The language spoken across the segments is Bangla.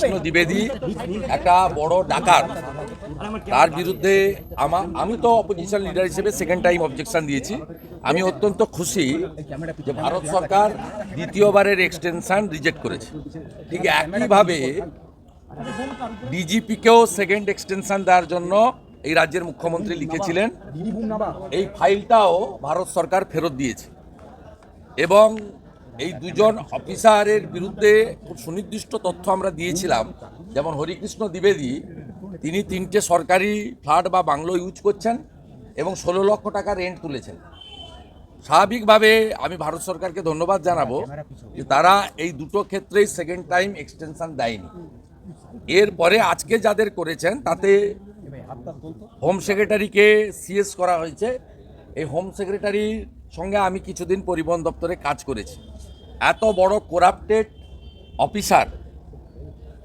হরিকৃষ্ণ দ্বিবেদী একটা বড় ডাকাত। তার বিরুদ্ধে আমা আমি তো অপোজিশন লিডার হিসেবে সেকেন্ড টাইম অবজেকশন দিয়েছি। আমি অত্যন্ত খুশি যে ভারত সরকার দ্বিতীয়বারের এক্সটেনশন রিজেক্ট করেছে। ঠিক একইভাবে ডিজিপিকেও সেকেন্ড এক্সটেনশন দেওয়ার জন্য এই রাজ্যের মুখ্যমন্ত্রী লিখেছিলেন। এই ফাইলটাও ভারত সরকার ফেরত দিয়েছে। এবং এই দুজন অফিসারের বিরুদ্ধে খুব সুনির্দিষ্ট তথ্য আমরা দিয়েছিলাম। যেমন হরিকৃষ্ণ দ্বিবেদী, তিনি তিনটে সরকারি ফ্ল্যাট বা বাংলো ইউজ করছেন এবং ষোলো লক্ষ টাকা রেন্ট তুলেছেন। স্বাভাবিকভাবে আমি ভারত সরকারকে ধন্যবাদ জানাব যে তারা এই দুটো ক্ষেত্রেই সেকেন্ড টাইম এক্সটেনশন দেয়নি। এরপরে আজকে যাদের করেছেন, তাতে হোম সেক্রেটারিকে সিএস করা হয়েছে। এই হোম সেক্রেটারির সঙ্গে আমি কিছুদিন পরিবহন দপ্তরে কাজ করেছি। এত বড় করাপ্টেড অফিসার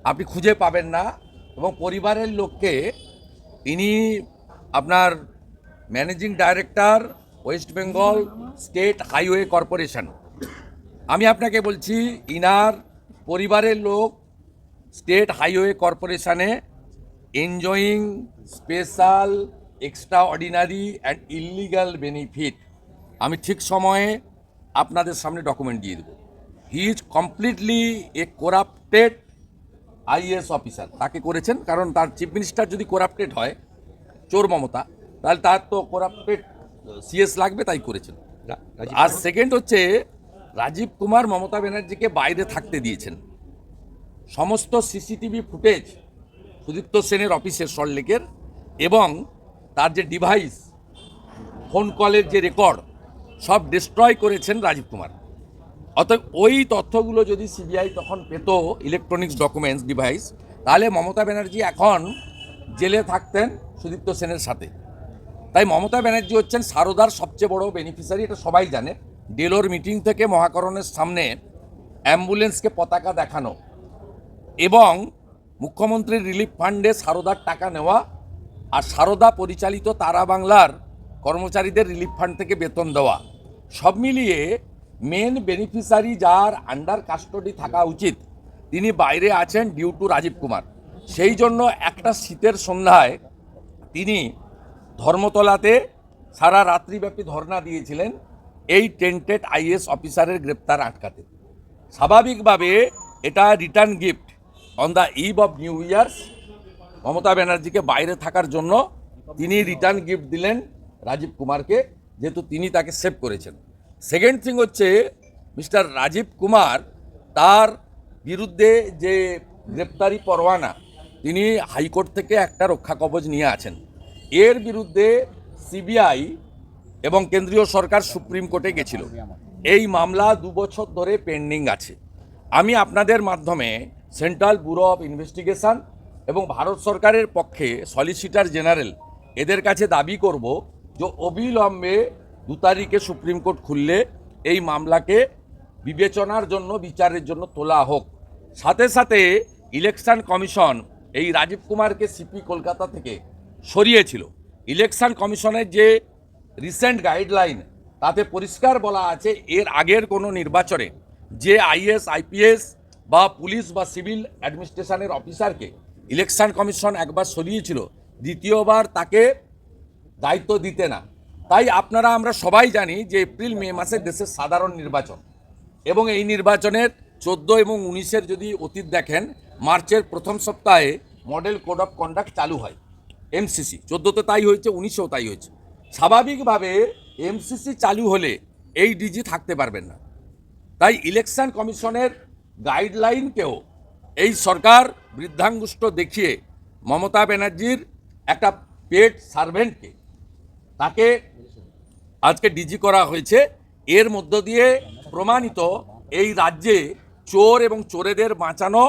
আপনি খুঁজে পাবেন না এবং পরিবারের লোককে ইনি আপনার managing director West Bengal state highway corporation আমি আপনাকে বলছি, ইনার পরিবারের লোক state highway কর্পোরেশনে enjoying special extra ordinary and illegal benefit আমি ঠিক সময়ে আপনাদের সামনে ডকুমেন্ট দিয়ে দেবো। He is completely a corrupted IAS officer তাকে করেছেন কারণ তার চিফ মিনিস্টার যদি করাপ্টেড হয় চোর মমতা তাহলে তার তো করাপ্টেড সিএস লাগবে তাই করেছেন। আর সেকেন্ড হচ্ছে রাজীব কুমার মমতা ব্যানার্জিকে বাইরে থাকতে দিয়েছেন। সমস্ত সিসিটিভি ফুটেজ সুদীপ্ত সেনের অফিসের সল্টলেকের এবং তার যে ডিভাইস ফোন কলের যে রেকর্ড সব ডিস্ট্রয় করেছেন রাজীব কুমার। অতএব ওই তথ্যগুলো যদি সিবিআই তখন পেত ইলেকট্রনিক্স ডকুমেন্টস ডিভাইস তাহলে মমতা ব্যানার্জি এখন জেলে থাকতেন সুদীপ্ত সেনের সাথে। তাই মমতা ব্যানার্জি হচ্ছেন সারদার সবচেয়ে বড় বেনিফিশিয়ারি এটা সবাই জানে। ডেলোর মিটিং থেকে মহাকরণের সামনে অ্যাম্বুলেন্সকে পতাকা দেখানো এবং মুখ্যমন্ত্রীর রিলিফ ফান্ডে সারদার টাকা নেওয়া আর সারদা পরিচালিত তারা বাংলার কর্মচারীদের রিলিফ ফান্ড থেকে বেতন দেওয়া, সব মিলিয়ে মেন বেনিফিশিয়ারি যার আন্ডার কাস্টডি থাকা উচিত, তিনি বাইরে আছেন ডিউ টু রাজীব কুমার। সেই জন্য একটা শীতের সন্ধ্যায় তিনি ধর্মতলাতে সারা রাত্রিব্যাপী ধর্ণা দিয়েছিলেন এই টেন্টেড আইএস অফিসারের গ্রেপ্তার আটকাতে। স্বাভাবিকভাবে এটা return gift on the eve of new year's Mamata ব্যানার্জিকে বাইরে থাকার জন্য তিনি রিটার্ন গিফট দিলেন রাজীব কুমারকে, যেহেতু তিনি তাকে সেভ করেছেন। সেকেন্ড থিং হচ্ছে, মিস্টার রাজীব কুমার তার বিরুদ্ধে যে গ্রেপ্তারি পরোয়ানা, তিনি হাইকোর্ট থেকে একটা রক্ষা কবচ নিয়ে আছেন। এর বিরুদ্ধে সিবিআই এবং কেন্দ্রীয় সরকার সুপ্রিম কোর্টে গেছিল। এই মামলা দু বছর ধরে পেন্ডিং আছে। আমি আপনাদের মাধ্যমে সেন্ট্রাল ব্যুরো অফ ইনভেস্টিগেশন এবং ভারত সরকারের পক্ষে সলিসিটার জেনারেল এদের কাছে দাবি করব যে অবিলম্বে দু তারিখে সুপ্রিম কোর্ট খুললে এই মামলাকে বিবেচনার জন্য, বিচারের জন্য তোলা হোক। সাথে সাথে ইলেকশন কমিশন এই রাজীব কুমারকে সিপি কলকাতা থেকে সরিয়েছিল। ইলেকশন কমিশনের যে রিসেন্ট গাইডলাইন, তাতে পরিষ্কার বলা আছে, এর আগের কোনো নির্বাচনে যে আইএস, আইপিএস বা পুলিশ বা সিভিল অ্যাডমিনিস্ট্রেশনের অফিসারকে ইলেকশন কমিশন একবার সরিয়েছিল, দ্বিতীয়বার তাকে দায়িত্ব দিতে না। তাই আপনারা, আমরা সবাই জানি যে এপ্রিল, মে মাসে দেশের সাধারণ নির্বাচন। এবং এই নির্বাচনের চোদ্দ এবং উনিশের যদি অতীত দেখেন, মার্চের প্রথম সপ্তাহে মডেল কোড অফ কন্ডাক্ট চালু হয়, এমসিসি। চোদ্দোতে তাই হয়েছে, উনিশেও তাই হয়েছে। স্বাভাবিকভাবে এমসিসি চালু হলে এই ডিজি থাকতে পারবেন না। তাই ইলেকশন কমিশনের গাইডলাইনকেও এই সরকার বৃদ্ধাঙ্গুষ্ট দেখিয়ে মমতা ব্যানার্জির একটা পেড সার্ভেন্টকে তাকে আজকে ডিজি করা হয়েছে। এর মধ্য দিয়ে প্রমাণিত এই রাজ্যে চোর এবং চোরেদের বাঁচানো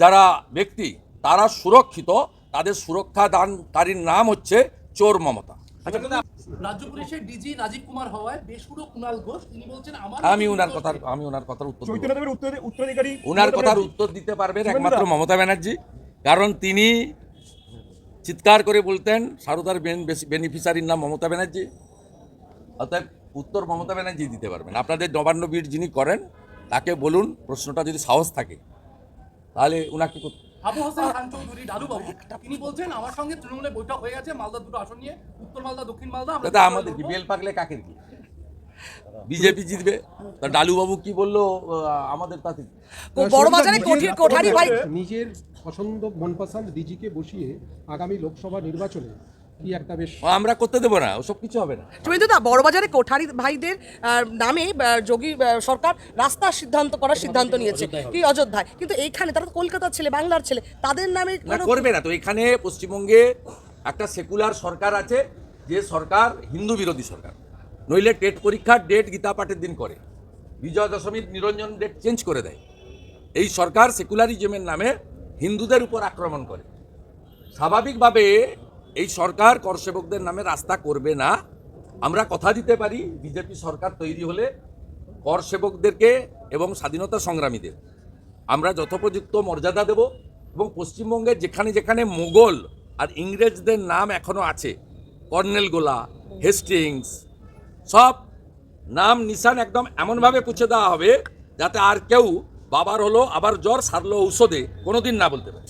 যারা ব্যক্তি তারা সুরক্ষিত। তাদের সুরক্ষা দানকারীর নাম হচ্ছে চোর মমতা। রাজ্য পুলিশের ডিজি রাজীব কুমার হওয়ায় বেসুরো কুণাল ঘোষ তিনি বলছেন আমি ওনার কথার আমি ওনার কথার উত্তর উত্তরাধিকারী ওনার কথার উত্তর দিতে পারবেন একমাত্র মমতা ব্যানার্জি। কারণ তিনি চিৎকার করে বলতেন সারদার বেনিফিশিয়ারির নাম মমতা ব্যানার্জি। অতএব উত্তর মমতা ব্যানার্জি দিতে পারবেন। আপনাদের নবান্ন বিট যিনি করেন তাকে বলুন প্রশ্নটা যদি সাহস থাকে তাহলে উনাকে করতে আবু হাসান খান চৌধুরী ডালু বাবু তিনি বলছেন আমার সঙ্গে তৃণমূলে বৈঠক হয়ে গেছে মালদা দুটো আসন নিয়ে উত্তর মালদা দক্ষিণ মালদা দাদা আমাদের কি বেল পাকলে কাকের কি বিজেপি জিতবে তা ডালুবাবু কি বলল আমাদের তাতে? কি? ও বড়বাজারে কোঠির কোঠারি বাড়ি নিজের পছন্দ মনপসন্দ ডিজিকে বসিয়ে আগামী লোকসভা নির্বাচনে কি একটা বেশ আমরা করতে দেবো না ওসব কিছু হবে না। শুভেন্দু দা বড়বাজারে কোঠারি ভাইদের নামে যোগী সরকার রাস্তার সিদ্ধান্ত করার সিদ্ধান্ত নিয়েছে। কি অযোধ্যায়? কিন্তু এইখানে তারা তো কলকাতার ছেলে বাংলার ছেলে তাদের নামে করবে না তো। এখানে পশ্চিমবঙ্গে একটা সেকুলার সরকার আছে যে সরকার হিন্দু বিরোধী সরকার। নইলে টেট পরীক্ষার ডেট গীতা পাঠের দিন করে। বিজয়া দশমীর নিরঞ্জন ডেট চেঞ্জ করে দেয়। এই সরকার সেকুলারিজমের নামে হিন্দুদের উপর আক্রমণ করে। স্বাভাবিকভাবে এই সরকার করসেবকদের নামে রাস্তা করবে না। আমরা কথা দিতে পারি, বিজেপি সরকার তৈরি হলে করসেবকদেরকে এবং স্বাধীনতা সংগ্রামীদের। আমরা যথোপযুক্ত মর্যাদা দেব এবং পশ্চিমবঙ্গের যেখানে যেখানে মোগল আর ইংরেজদের নাম এখনও আছে, কর্নেল গোলা, হেস্টিংস, সব নাম নিশান একদম এমনভাবে পুছে দেওয়া হবে যাতে আর কেউ বাবার হলো, আবার জ্বর সারলো ঔষধে, কোনোদিন না বলতে পারে।